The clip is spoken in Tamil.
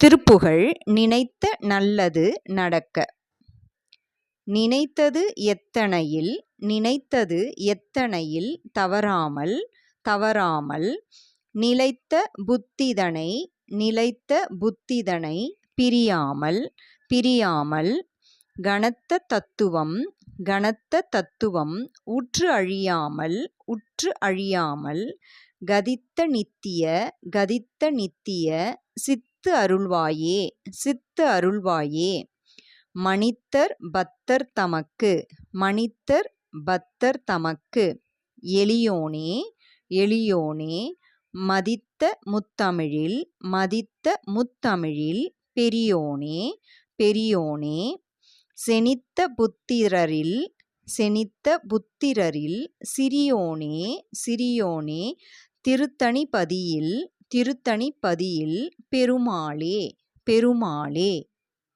திருப்புகழ் நினைத்த நல்லது நடக்க. நினைத்தது எத்தனையில்? நினைத்தது எத்தனையில்? தவறாமல் தவறாமல். நிலைத்த புத்திதனை நிலைத்த புத்திதனை பிரியாமல் பிரியாமல். கனத்த தத்துவம் கனத்த தத்துவம் உற்று அழியாமல் உற்று அழியாமல். கதித்த நித்திய கதித்த நித்திய சித்து அருள்வாயே சித்து அருள்வாயே. மணித்தர் பத்தர் தமக்கு மணித்தர் பத்தர் தமக்கு. எளியோனே எளியோனே மதித்த முத்தமிழில் மதித்த முத்தமிழில் பெரியோனே பெரியோனே. செனித்த புத்திரரில் செனித்த புத்திரரில் சிறியோனே சிறியோனே. திருத்தணிபதியில் திருத்தணிப்பதியில் பெருமாளே பெருமாளே